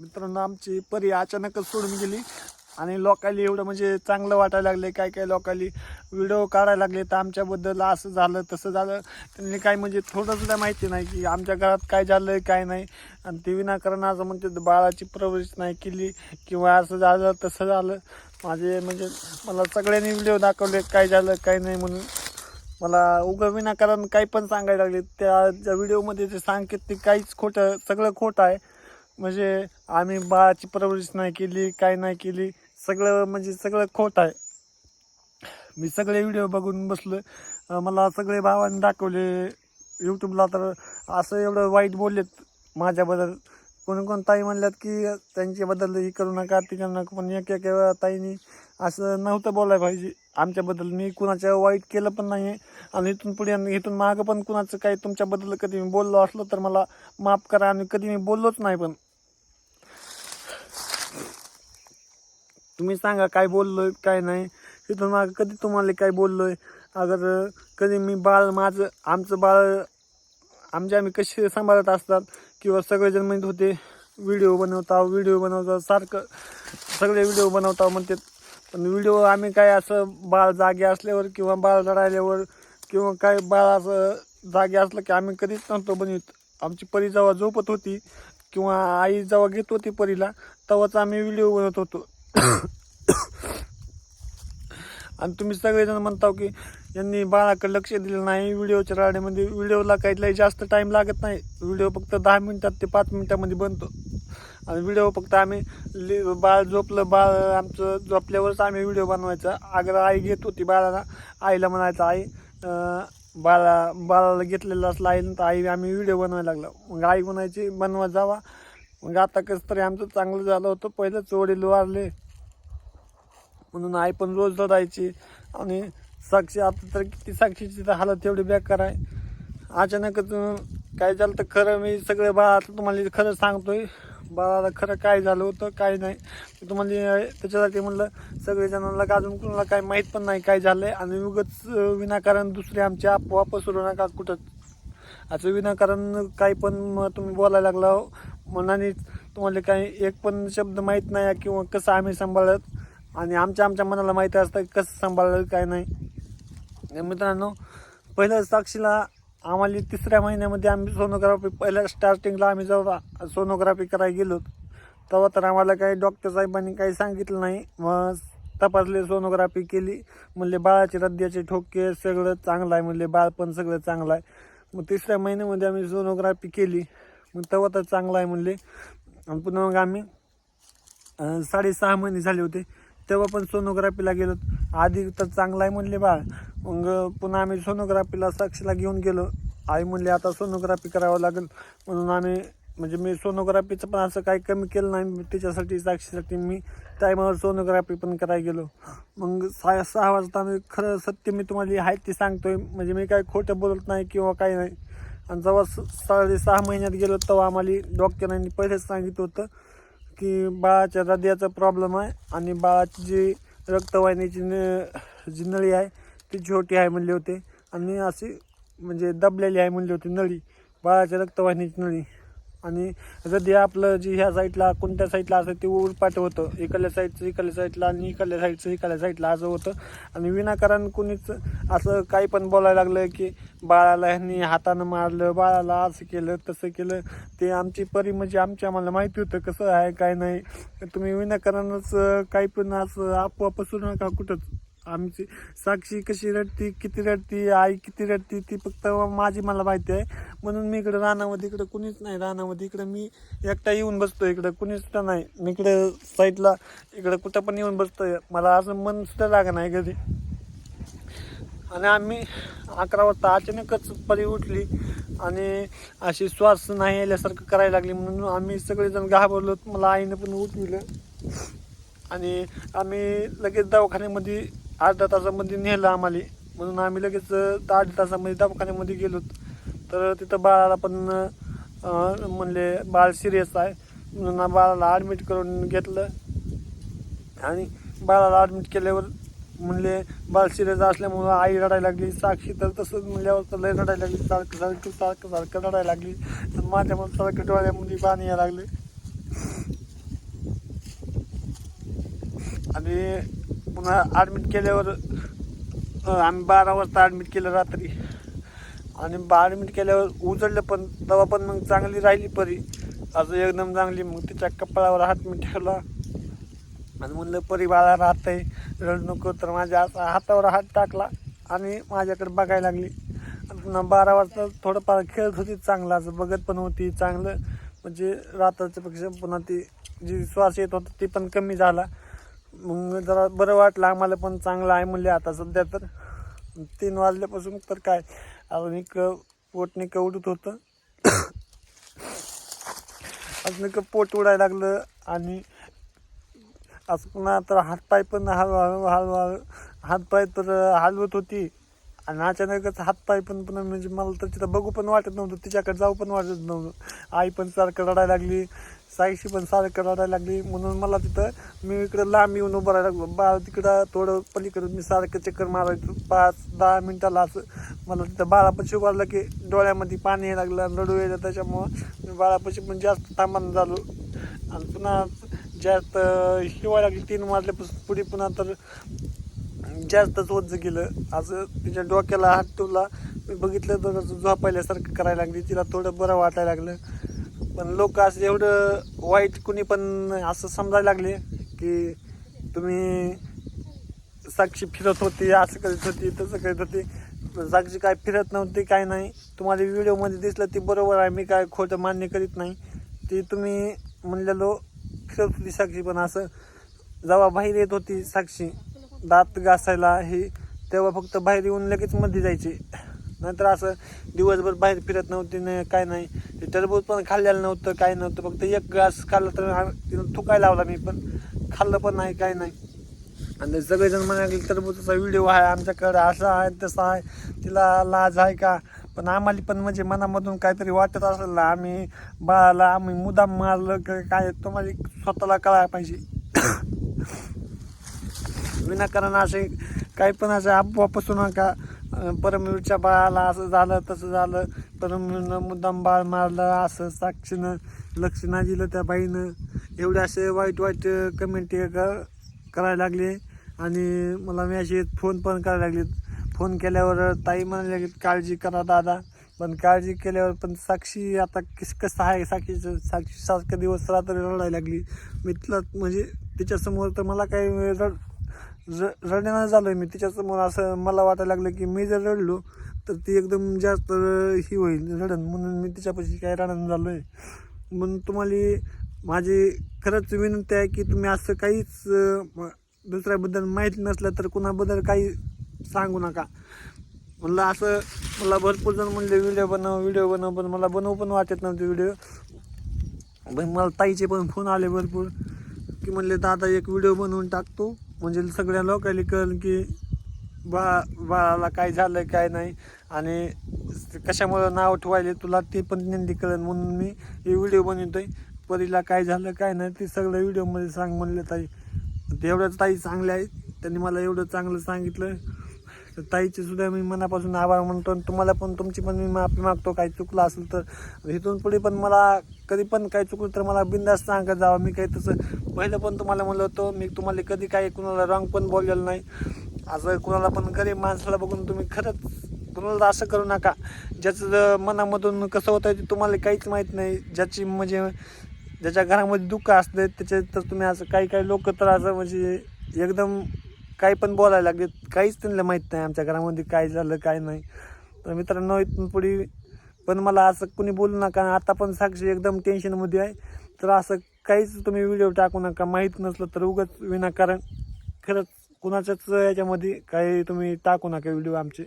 मित्रांनो आमची परी अचानकच सोडून गेली. आणि लोकांनी एवढं म्हणजे चांगलं वाटायला लागले काय काय लोकांनी व्हिडिओ काढायला लागले तर आमच्याबद्दल असं झालं तसं झालं. त्यांनी काय म्हणजे थोडंसुद्धा माहिती नाही की आमच्या घरात काय झालं आहे काय नाही. आणि ते विनाकारण असं म्हणते बाळाची प्रवेश नाही केली किंवा असं झालं तसं झालं. माझे म्हणजे मला सगळ्यांनी व्हिडिओ दाखवले काय झालं काय नाही म्हणून. मला उगं विनाकारण काही पण सांगायला लागले. त्या ज्या व्हिडिओमध्ये जे सांगतात ते काहीच खोटं सगळं खोटं आहे. म्हणजे आम्ही बाळाची परवरिश नाही केली काय नाही केली सगळं म्हणजे सगळं खोट आहे. मी सगळे व्हिडिओ बघून बसलो. मला सगळे भावांनी दाखवले यूट्यूबला तर असं एवढं वाईट बोललेत माझ्याबद्दल. कोण कोण ताई म्हणल्यात की त्यांच्याबद्दल ही करू नका ती करू नका पण एक एक वेळा ताईनी असं नव्हतं बोलायला पाहिजे. आमच्याबद्दल मी कुणाच्या वाईट केलं पण नाही आणि इथून पुढे आणि इथून मागं पण कुणाचं काही तुमच्याबद्दल कधी मी बोललो असलो तर मला माफ करा आणि कधी मी बोललोच नाही पण. तुम्ही सांगा काय बोललोय काय नाही. तिथून मागं कधी तुम्हाला काय बोललोय? अगर कधी मी बाळ माझं आमचं बाळ आमचे आम्ही कसे सांभाळत असतात किंवा सगळेजण म्हणत होते व्हिडिओ बनवता व्हिडिओ बनवता सारखं सगळे व्हिडिओ बनवता म्हणतात पण व्हिडिओ आम्ही काय असं बाळ जागे असल्यावर किंवा बाळ रडायल्यावर किंवा काय बाळ असं जागे असलं की आम्ही कधीच नव्हतो बनवित. आमची परी जेव्हा झोपत होती किंवा आई जेव्हा घेत होती परीला तेव्हाच आम्ही व्हिडिओ बनवत होतो. आणि तुम्ही सगळेजण म्हणता की यांनी बाळाकडे लक्ष दिलं नाही व्हिडिओच्या राड्यामध्ये व्हिडिओला काही लई जास्त टाईम लागत नाही. व्हिडिओ फक्त दहा मिनिटात ते पाच मिनिटामध्ये बनतो. आणि व्हिडिओ फक्त आम्ही लि बाळ झोपलं बाळ आमचं झोपल्यावरच आम्ही व्हिडिओ बनवायचा. अगर आई घेत होती बाळाला. आईला म्हणायचं आई बाळा बाळाला घेतलेला असला आई तर आई आम्ही व्हिडिओ बनवायला लागलो. मग आई म्हणायची बनवा जावा. मग आता कसं तरी आमचं चांगलं झालं होतं. पहिलंच वडील वारले. म्हणून आई पण रोज रडायची. आणि साक्षी आता तर किती साक्षीची तर हालत एवढी बेकार आहे. अचानकच काय झालं तर खरं मी सगळं बाळाचं तुम्हाला खरं सांगतोय. बाळाला खरं काय झालं होतं काय नाही. तुम्हाला त्याच्यासाठी म्हणलं सगळे जणांना अजून कुणाला काय माहीत पण नाही काय झालंय. आणि उगच विनाकारण दुसरे आमचे अफवा पसरू नका कुठंच असं विनाकारण काही पण मग तुम्ही बोलायला लागला हो. मनाने तुम्हाला काही एक पण शब्द माहीत नाही किंवा कसं आम्ही सांभाळत. आणि आमच्या आमच्या मनाला माहिती असतं की कसं सांभाळलं काय नाही. मित्रांनो पहिलं साक्षीला आम्हाला तिसऱ्या महिन्यामध्ये आम्ही सोनोग्राफी पहिल्या स्टार्टिंगला आम्ही जेव्हा सोनोग्राफी करायला गेलो तेव्हा तर आम्हाला काही डॉक्टर साहेबांनी काही सांगितलं नाही. मग तपासले सोनोग्राफी केली. म्हणले बाळाचे रद्द्याचे ठोके सगळं चांगलं आहे. म्हणले बाळ पण सगळं चांगलं आहे. मग तिसऱ्या महिन्यामध्ये आम्ही सोनोग्राफी केली. मग तेव्हा तर चांगलं आहे म्हणले. आणि पुन्हा मग आम्ही साडेसहा महिने झाले होते. तेव्हा पण सोनोग्राफीला गेलो. आधी तर चांगला आहे म्हणले बाळ. मग पुन्हा आम्ही सोनोग्राफीला साक्षीला घेऊन गेलो. आई म्हणले आता सोनोग्राफी करावं लागेल. म्हणून आम्ही म्हणजे मी सोनोग्राफीचं पण असं काही कमी केलं नाही. त्याच्यासाठी साक्षीसाठी मी टायमावर सोनोग्राफी पण करायला गेलो. मग सहा सहा वाजता आम्ही खरं सत्य मी तुम्हाला आहे ते सांगतोय म्हणजे मी काही खोटं बोलत नाही किंवा काही नाही. आणि जेव्हा स- साडेसहा महिन्यात गेलो तेव्हा आम्हाला डॉक्टरांनी पहिलेच सांगितलं होतं की बाळाच्या हृदयाचा प्रॉब्लेम आहे आणि बाळाची जी रक्तवाहिनीची न जी नळी आहे ती छोटी आहे म्हणले होते. आणि अशी म्हणजे दबलेली आहे म्हणली होती नळी बाळाच्या रक्तवाहिनीची नळी. आणि जे आपलं जी ह्या साईडला कोणत्या साईडला असं ते उरपाट होतं. इकडल्या साईडचं इकडल्या साईडला आणि इकडल्या साईडचं इकडल्या साईडला असं होतं. आणि विनाकारण कोणीच असं काही पण बोलायला लागलं की बाळाला ह्यांनी हातानं मारलं बाळाला असं केलं तसं केलं. ते आमची परी म्हणजे आमच्या आम्हाला माहिती होतं कसं आहे काय नाही. तर तुम्ही विनाकारणच काही पण असं आपोआप सुरू नका कुठंच. आमची साक्षी कशी रडती किती रडती आई किती रडती ती फक्त माझी मला माहिती आहे. म्हणून मी इकडं रानामध्ये इकडं कुणीच नाही रानामध्ये. इकडं मी एकटा येऊन बसतो इकडं कुणीच तर नाही. मी इकडं साईडला इकडं कुठं पण येऊन बसतोय. मला असं मन सुद्धा लागा नाही कधी. आणि आम्ही अकरा वाजता अचानकच परी उठली आणि अशी श्वास नाही आल्यासारखं करायला लागली. म्हणून आम्ही सगळेजण घाबरलो मला आईनं पण उठविलं. आणि आम्ही लगेच दवाखान्यामध्ये अर्ध्या तासामध्ये नेलं आम्हाला. म्हणून आम्ही लगेच आठ तासामध्ये दवाखान्यामध्ये गेलो. तर तिथं बाळाला पण म्हणले बाळ सिरियस आहे. म्हणून बाळाला ॲडमिट करून घेतलं. आणि बाळाला ॲडमिट केल्यावर म्हणले बाळ सिरियस असल्यामुळं आई रडायला लागली साक्षी तर तसंच म्हणल्यावर तर लय रडायला लागली सारखं सारखं सारखं सारखं रडायला लागली. तर माझ्या मला सारखं डोळ्यामध्ये पाणी यायला लागले. आणि पुन्हा ॲडमिट केल्यावर आम्ही बारा वाजता ॲडमिट केलं रात्री. आणि ॲडमिट केल्यावर उजळलं पण तेव्हा पण मग चांगली राहिली परी. असं एकदम चांगली मग तिच्या कपाळावर हात मी ठेवला. आणि म्हणलं परी बाळा राहतंय. रड नको. तर माझ्या असा हातावर हात टाकला आणि माझ्याकडे बघायला लागली. आणि पुन्हा बारा वाजता थोडंफार खेळत होती चांगला असं बघत पण होती चांगलं. म्हणजे रात्रीच्या पेक्षा पुन्हा ती जी श्वास येत होता ती पण कमी झाला. मग जरा बरं वाटलं आम्हाला पण चांगलं आहे म्हणले आता सध्या तर. तीन वाजल्यापासून तर काय अजून एक पोट निक उडत होतं. अजून एक पोट उडायला लागलं आणि असं पुन्हा तर हातपाय पण हळूहळू हळूहळू हातपाय तर हलवत होती. आणि अचानकच हातपाय पण पुन्हा म्हणजे मला तर तिथं बघू पण वाटत नव्हतं तिच्याकडे जाऊ पण वाटत नव्हतं. आई पण सारखं रडायला लागली साईशी पण सारखं रडायला लागली. म्हणून मला तिथं मी इकडं लांब येऊन उभं राहायला लागलो. बा तिकडं थोडं पलीकडून मी सारखं चक्कर मारायचो. पाच दहा मिनिटाला असं मला तिथं बाळापाशी उभारलं की डोळ्यामध्ये पाणी यायला लागलं आणि रडू यायला त्याच्यामुळं मी बाळापाशी पण जास्त थांबानं झालो. आणि पुन्हा जास्त हिवाळ्या लागली तीन वाजल्यापासून पुढे पुन्हा तर जास्तच होत गेलं असं तिच्या डोक्याला हात ठेवला. मी बघितलं तर झोपायल्यासारखं करायला लागली. तिला थोडं बरं वाटायला लागलं. पण लोक असं एवढं वाईट कुणी पण असं समजायला लागले की तुम्ही साक्षी फिरत होती असं करत होती तसं करत होती. साक्षी काय फिरत नव्हती काय नाही. तुम्हाला व्हिडिओमध्ये दिसलं ती बरोबर आहे. मी काय खोटं मान्य करीत नाही. ती तुम्ही म्हणलेलो फिरत होती साक्षी. पण असं जेव्हा बाहेर येत होती साक्षी. दात घासायला हे तेव्हा फक्त बाहेर येऊन लगेच मध्ये जायचे. नंतर असं दिवसभर बाहेर फिरत नव्हती नाही काय नाही. ते टरबूज पण खाल्लेलं नव्हतं काय नव्हतं. फक्त एक घास खाल्लं तर तिनं थुकायला लावला मी पण खाल्लं पण नाही काय नाही. आणि सगळेजण म्हणाले टरबूजाचा व्हिडिओ आहे आमच्याकडे असा आहे तसा आहे. तिला लाज आहे का? पण आम्हाला पण म्हणजे मनामधून काहीतरी वाटत असेल ना आम्ही बाळाला आम्ही मुदाम मारलं काय तुम्हाला स्वतःला कळायला पाहिजे. विनाकारण असे काही पण असे आपोआप पसू नका परमवीरच्या बाळाला असं झालं तसं झालं परमवीरनं मुद्दाम बाळ मारलं असं साक्षीनं लक्ष नाही दिलं त्या बाईनं. एवढे असे वाईट वाईट कमेंट करायला लागले. आणि मला मॅसेज फोन पण करायला लागलेत फोन केल्यावर ताई म्हणायला लागली काळजी करा दादा. पण काळजी केल्यावर पण साक्षी आता कस कसं आहे? साक्षीचं साक्षी सारखं दिवस रात्र रडायला लागली. मी तिला म्हणजे तिच्यासमोर तर मला काही रड र रडण्यानं झालं मी. तिच्यासमोर असं मला वाटायला लागलं की मी जर रडलो तर ती एकदम जास्त ही होईल रडण म्हणून मी तिच्यापाशी काय रडण झालो आहे म्हणून तुम्हाला माझी खरंच विनंती आहे की तुम्ही असं काहीच दुसऱ्याबद्दल माहिती नसलं तर कुणाबद्दल काही सांगू नका. म्हणलं असं मला भरपूर जण म्हणले व्हिडिओ बनव व्हिडिओ बनव. पण मला बनवू पण वाटत नव्हते व्हिडिओ. पण मला ताईचे पण फोन आले भरपूर की म्हणले दादा एक व्हिडिओ बनवून टाकतो. म्हणजे सगळ्या लोकांनी कळलं की बा बाळाला काय झालं काय नाही. आणि कशामुळं नाव ठेवायले तुला ते पण नेंदी कळेल म्हणून मी हे व्हिडिओ बनवतोय. परीला काय झालं काय नाही ते सगळं व्हिडिओमध्ये सांग म्हणलं ताई. तेवढ्याच ताई चांगल्या आहेत. त्यांनी मला एवढं चांगलं सांगितलं. तर ताईचे सुद्धा मी मनापासून आभार म्हणतो आणि तुम्हाला पण तुमची पण मी माफी मागतो. काही चुकलं असेल तर इथून पुढे पण मला कधी पण काही चुकलं तर मला बिंदास सांगत जावं. मी काही तसं पहिलं पण तुम्हाला म्हणलं होतं मी तुम्हाला कधी काही कुणाला रॉंग पण बोललेलं नाही. असं कुणाला पण गरीब माणसाला बघून तुम्ही खरंच कुणाला असं करू नका. ज्याचं मनामधून कसं होतं ते तुम्हाला काहीच माहीत नाही. ज्याची म्हणजे ज्याच्या घरामध्ये दुःख असते त्याचे तर तुम्ही असं काही काही लोक तर असं म्हणजे एकदम काही पण बोलायला लागले काहीच त्यांना माहीत नाही आमच्या घरामध्ये काय झालं काय नाही. तर मित्रांनो इथून पुढे पण मला असं कुणी बोलू नका. आता पण साक्षी एकदम टेन्शनमध्ये आहे. तर असं काहीच तुम्ही व्हिडिओ टाकू नका. माहीत नसलं तर उगाच विनाकारण खरंच कुणाच्याच याच्यामध्ये काही तुम्ही टाकू नका व्हिडिओ आमचे.